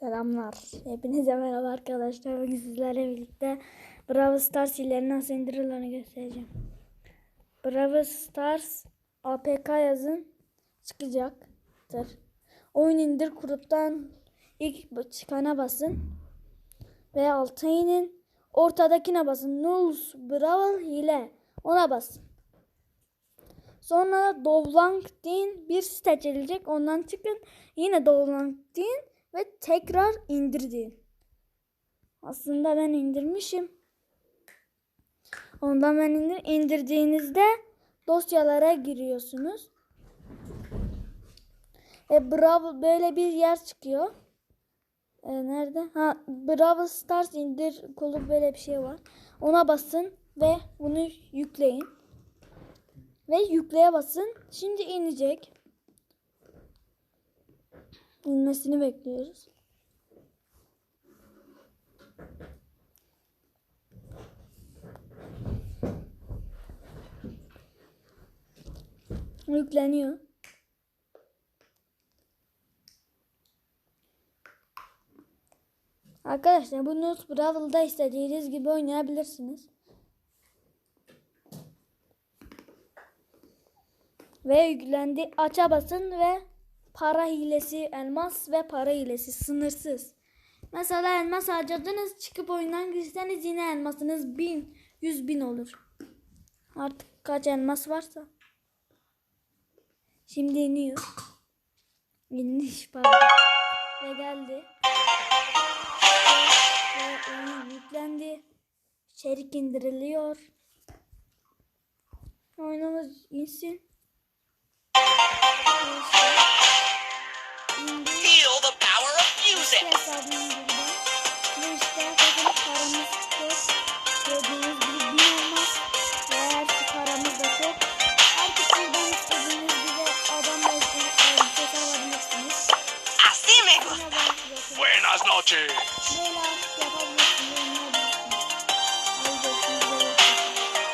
Selamlar. Hepinize merhaba arkadaşlar. Bugün sizlerle birlikte Brawl Stars ileri nasıl indirilerini göstereceğim. Brawl Stars APK yazın çıkacaktır. Oyun indir gruptan ilk çıkana basın ve alta inin. Ortadakine basın. Nulls Brawl hile ona basın. Sonra Dovlang din bir site gelecek. Ondan çıkın. Yine Dovlang din ve tekrar indir deyin. Aslında ben indirmişim. Ondan ben indir. indirdiğinizde dosyalara giriyorsunuz. E Bravo böyle bir yer çıkıyor. E, nerede? Ha Bravo Stars indir kolu böyle bir şey var. Ona basın ve bunu yükleyin. Ve yükleye basın. Şimdi inecek. İnmesini bekliyoruz. Yükleniyor. Arkadaşlar bu Nus Brawl'da istediğiniz gibi oynayabilirsiniz. Ve yüklendi. Aça basın ve para hilesi, elmas ve para hilesi sınırsız. Mesela elmas harcadınız çıkıp oyundan girseniz yine elmasınız bin, yüz bin olur. Artık kaç elmas varsa. Şimdi iniyor. İniş pardon. Ve geldi. Ve oyun yüklendi. İçerik indiriliyor. Oyunumuz insin. Buenas noches. böyle artık yapabilirsiniz.